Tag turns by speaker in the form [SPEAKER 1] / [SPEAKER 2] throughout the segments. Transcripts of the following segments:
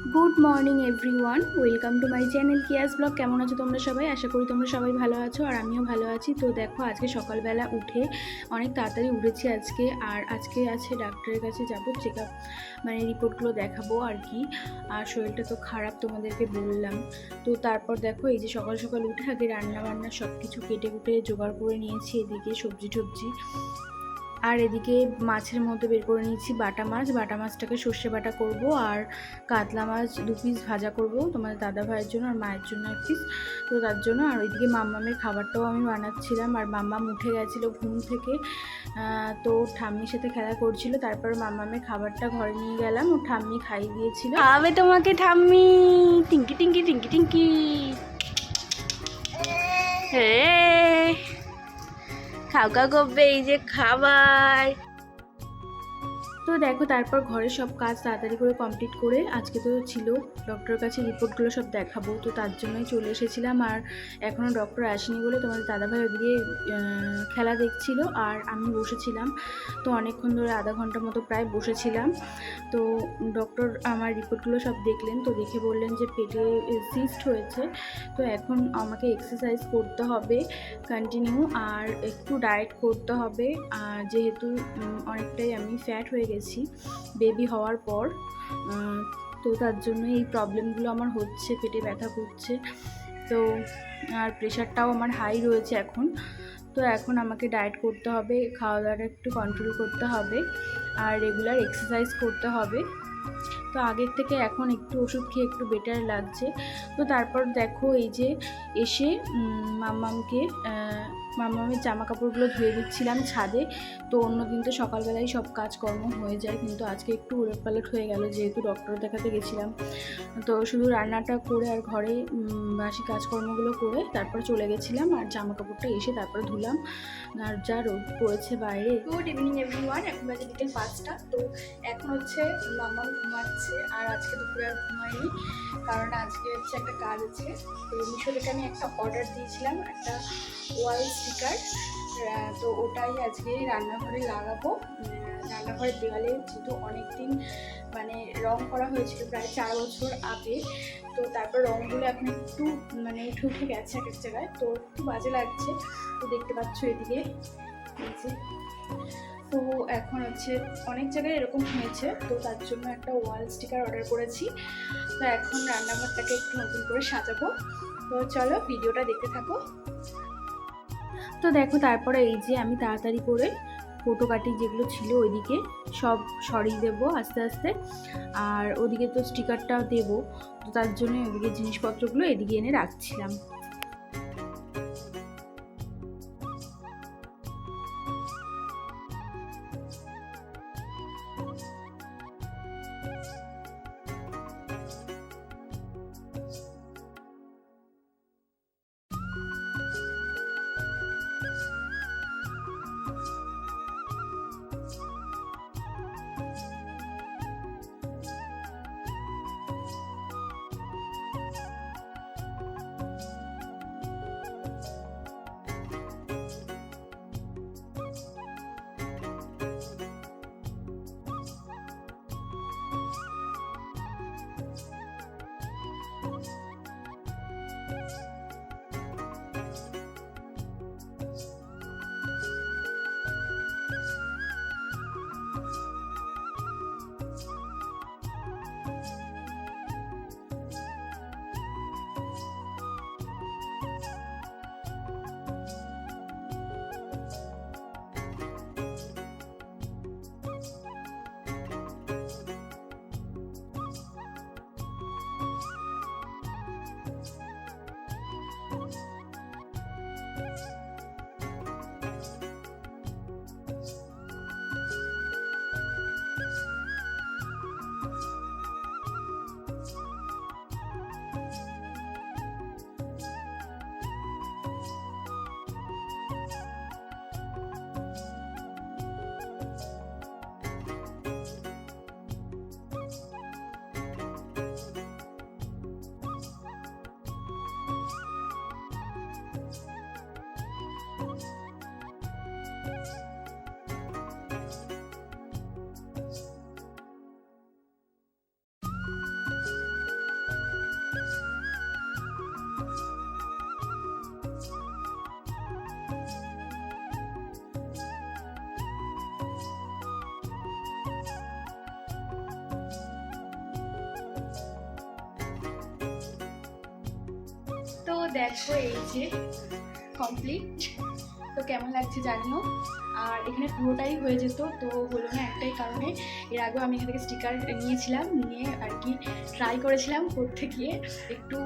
[SPEAKER 1] Good morning everyone, welcome to my channel কিয়াস blog. কেমন আছো তোমরা সবাই? আশা করি তোমরা সবাই ভালো আছো আর আমিও ভালো আছি। তো দেখো, আজকে সকালবেলা উঠে অনেক তাড়াতাড়ি উঠেছি আজকে আর আজকে আছে ডাক্তারের কাছে যাব চেক আপ মানে রিপোর্টগুলো দেখাবো আর কি। আর শরীরটা তো খারাপ তোমাদেরকে বললাম। তো তারপর দেখো, এই যে সকাল সকাল উঠে আগে রান্না বান্না সব কিছু কেটে কুটে জোগাড় করে নিয়েছি, এদিকে সবজি টবজি আর এদিকে মাছের মধ্যে বের করে নিয়েছি বাটা মাছ। বাটা মাছটাকে সর্ষে বাটা করব আর কাতলা মাছ দু পিস ভাজা করব তোমাদের দাদা ভাইয়ের জন্য আর মায়ের জন্য এক পিস তো তার জন্য আর ওইদিকে মাম্মামের খাবারটাও আমি বানাচ্ছিলাম আর মাম্মাম উঠে গেছিল ঘুম থেকে। তো ঠাম্মির সাথে খেলা করছিল তারপর মাম্মামের খাবারটা ঘরে নিয়ে গেলাম। ও ঠাম্মি খাইয়ে দিয়েছিল। খাবে তোমাকে ঠাম্মি। টিঙ্কি টিঙ্কি টিঙ্কি টিঙ্কি। হে খাও খাও এই যে খাবার। তো দেখো, তারপর ঘরের সব কাজ তাড়াতাড়ি করে কমপ্লিট করে আজকে তো ছিল ডক্টরের কাছে রিপোর্টগুলো সব দেখাবো। তো তার জন্যই চলে এসেছিলাম আর এখনও ডক্টর আসেনি বলে তোমাদের দাদাভাই ওদিকে খেলা দেখছিল আর আমি বসেছিলাম। তো অনেকক্ষণ ধরে আধা ঘণ্টা মতো প্রায় বসেছিলাম। তো ডক্টর আমার রিপোর্টগুলো সব দেখলেন, তো দেখে বললেন যে পেটে সিস্ট হয়েছে। তো এখন আমাকে এক্সারসাইজ করতে হবে কন্টিনিউ আর একটু ডায়েট করতে হবে। যেহেতু অনেকটাই আমি ফ্যাট হয়ে গেছি বেবি হওয়ার পর তো তার জন্য এই প্রবলেমগুলো আমার হচ্ছে পেটে ব্যথা করছে। তো আর প্রেশারটাও আমার হাই রয়েছে এখন। তো এখন আমাকে ডায়েট করতে হবে খাওয়া দাওয়াটা একটু কন্ট্রোল করতে হবে আর রেগুলার এক্সারসাইজ করতে হবে। তো আগের থেকে এখন একটু ওষুধ খেয়ে একটু বেটার লাগছে। তো তারপর দেখো এই যে এসে উম, আহ, জামা কাপড়গুলো ধুয়ে দিচ্ছিলাম ছাদে। তো অন্যদিন তো সকালবেলায় সব কাজকর্ম হয়ে যায় কিন্তু আজকে একটু উলট পালট হয়ে গেল যেহেতু ডক্টর দেখাতে গেছিলাম। তো শুধু রান্নাটা করে আর ঘরে বাসি কাজকর্মগুলো করে তারপর চলে গেছিলাম আর জামা কাপড়টা এসে তারপরে ধুলাম। আর যা রোদ পড়েছে বাইরে।
[SPEAKER 2] গুড ইভিনিং এভরিওয়ান এখন বাজে বিকেল পাঁচটা। তো এখন হচ্ছে মামা ঘুমাচ্ছে আর আজকে দুপুরে আর ঘুমাইনি কারণ আজকে হচ্ছে একটা কাজ আছে। তো মিশো থেকে আমি একটা অর্ডার দিয়েছিলাম একটা ওয়াল স্টিকার তো ওটাই আজকে রান্নাঘরে লাগাবো। রান্নাঘরের দেওয়ালে যেহেতু অনেকদিন মানে রং করা হয়েছিল প্রায় চার বছর আগে, তো তারপর রঙগুলো এখন একটু মানে উঠে গেছে এক এক জায়গায়, তো একটু বাজে লাগছে। তো দেখতে পাচ্ছ এদিকে। তো এখন হচ্ছে অনেক জায়গায় এরকম হয়েছে, তো তার জন্য একটা ওয়াল স্টিকার অর্ডার করেছি। তো এখন রান্নাঘরটাকে একটু নতুন করে সাজাবো। তো চলো ভিডিওটা দেখতে থাকো।
[SPEAKER 1] তো দেখো তারপরে এই যে আমি তাড়াতাড়ি করে ফটো কাটি যেগুলো ছিল ওইদিকে সব সরিয়ে দেবো আস্তে আস্তে। আর ওদিকে তো স্টিকারটাও দেবো। তো তার জন্য ওইদিকে জিনিসপত্রগুলো এদিকে এনে রাখছিলাম।
[SPEAKER 2] দেখো এই যে কমপ্লিট তো কেমন লাগছে জানিও। আর এখানে পুরোটাই হয়ে যেত, তো হলো না একটাই কারণে। এর আগেও আমি এখান থেকে স্টিকার নিয়েছিলাম, নিয়ে আর কি ট্রাই করেছিলাম করতে গিয়ে। একটু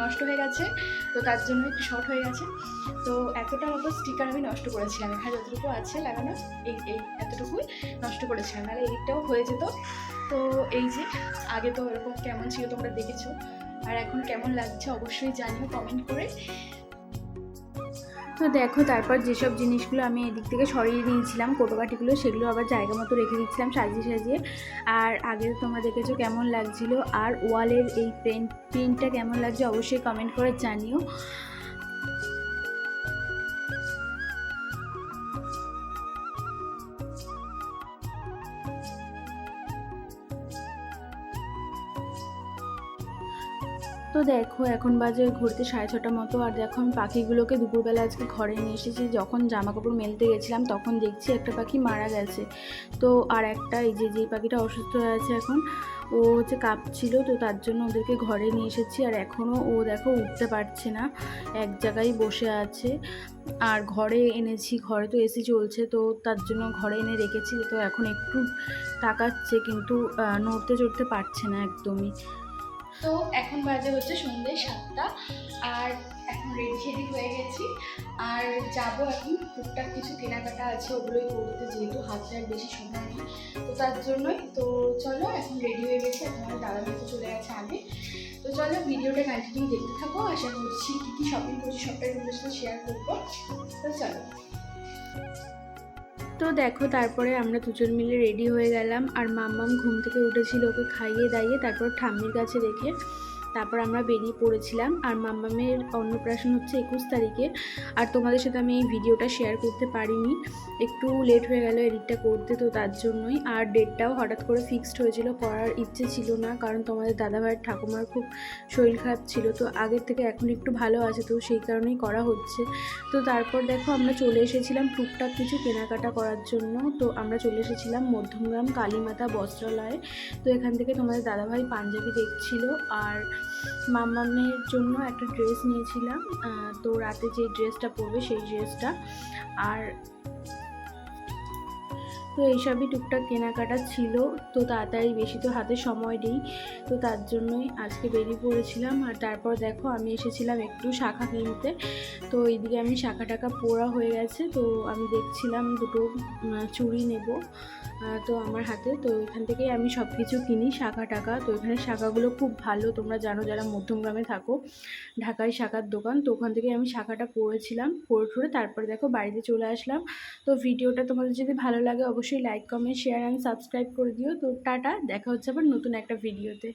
[SPEAKER 2] নষ্ট হয়ে গেছে, তো তার জন্য একটু শর্ট হয়ে গেছে। তো এতটা মতো স্টিকার আমি নষ্ট করেছিলাম। এখানে যতটুকু আছে লাগানো, এই এই এতটুকুই নষ্ট করেছিলাম। নাহলে এইটাও হয়ে যেত। তো এই যে, আগে তো এরকম কেমন ছিল তোমরা দেখেছ। আর এখন কেমন লাগছে অবশ্যই জানিও কমেন্ট করে।
[SPEAKER 1] তো দেখো, তারপর যেসব জিনিসগুলো আমি এদিক থেকে সরিয়ে দিয়েছিলাম কোটোকাটিগুলো সেগুলো আবার জায়গা মতো রেখে দিচ্ছিলাম সাজিয়ে সাজিয়ে। আর আগে তোমরা দেখেছ কেমন লাগছিল, আর ওয়ালের এই পেন্ট প্রিন্টটা কেমন লাগছে অবশ্যই কমেন্ট করে জানিও। তো দেখো, এখন বাজে ঘুরতে সাড়ে ছটা মতো, আর দেখো আমি পাখিগুলোকে দুপুরবেলা আজকে ঘরে নিয়ে এসেছি। যখন জামা কাপড় মেলতে গেছিলাম, তখন দেখছি একটা পাখি মারা গেছে। তো আর একটা, এই যে যে পাখিটা অসুস্থ হয়ে আছে এখন, ও হচ্ছে কাঁপছিল, তো তার জন্য ওদেরকে ঘরে নিয়ে এসেছি। আর এখনও ও দেখো উঠতে পারছে না, এক জায়গায় বসে আছে। আর ঘরে এনেছি, ঘরে তো এসি চলছে, তো তার জন্য ঘরে এনে রেখেছি। তো এখন একটু তাকাচ্ছে, কিন্তু নড়তে চড়তে পারছে না একদমই।
[SPEAKER 2] তো এখন বাজে হচ্ছে সন্ধ্যে সাতটা, আর এখন রেডি শেডি হয়ে গেছি। আর যাব এখন, টুকটাক কিছু কেনাকাটা আছে, ওগুলোই করতে যেহেতু হাতে আর বেশি সময় নেই। তো তার জন্যই, তো চলো এখন রেডি হয়ে গেছি, এখন আমার দাদা মেয়ে চলে গেছে আগে। তো চলো ভিডিওটা কন্টিনিউ দেখতে থাকো, আশা করছি কী কী শপিং করছি, সবটাই তোমাদের সাথে শেয়ার করব। তো চলো।
[SPEAKER 1] তো দেখো, তারপরে আমরা দুজন মিলে রেডি হয়ে গেলাম। আর মাম্মাম ঘুম থেকে উঠেছিল ওকে খাইয়ে দাইয়ে, তারপর ঠাম্মির কাছে রেখে তারপর আমরা বেরিয়ে পড়েছিলাম আর মাম্মামের অন্নপ্রাশন হচ্ছে একুশ তারিখে। আর তোমাদের সাথে আমি এই ভিডিওটা শেয়ার করতে পারিনি। একটু লেট হয়ে গেল এডিটটা করতে, তো তার জন্যই। আর ডেটটাও হঠাৎ করে ফিক্সড হয়েছিল করার ইচ্ছে ছিল না, কারণ তোমাদের দাদাভাইয়ের ঠাকুমার খুব শরীর খারাপ ছিল। তো আগের থেকে এখন একটু ভালো আছে, তো সেই কারণেই করা হচ্ছে। তো তারপর দেখো আমরা চলে এসেছিলাম টুকটাক কিছু কেনাকাটা করার জন্য। তো আমরা চলে এসেছিলাম মধ্যমগ্রাম কালীমাতা বস্ত্রালয়ে। তো এখান থেকে তোমাদের দাদাভাই পাঞ্জাবি দেখছিল। আর মামামের জন্য একটা ড্রেস নিয়েছিলাম তো রাতে যে ড্রেসটা পরবে সেই ড্রেসটা। আর তো এইসবই টুকটাক কেনাকাটা ছিল। তো তাড়াতাড়ি বেশি তো হাতে সময় নেই। তো তার জন্যই আজকে বেরিয়ে পড়েছিলাম। আর তারপর দেখো আমি এসেছিলাম একটু শাখা কিনতে। তো এইদিকে আমি শাখা টাকা পোড়া হয়ে গেছে। তো আমি দেখছিলাম দুটো চুড়ি নেব তো আমার হাতে। তো এখান থেকেই আমি সব কিছু কিনি শাখা টাকা তো এখানে শাখাগুলো খুব ভালো। তোমরা জানো যারা মধ্যমগ্রামে থাকো, ঢাকায় শাখার দোকান, তো ওখান থেকে আমি শাখাটা পরেছিলাম পরে ঠরে তারপরে দেখো বাড়িতে চলে আসলাম। তো ভিডিওটা তোমাদের যদি ভালো লাগে অবশ্যই like comment share and subscribe করে দিও। তো টাটা, দেখা হচ্ছে আবার নতুন একটা ভিডিওতে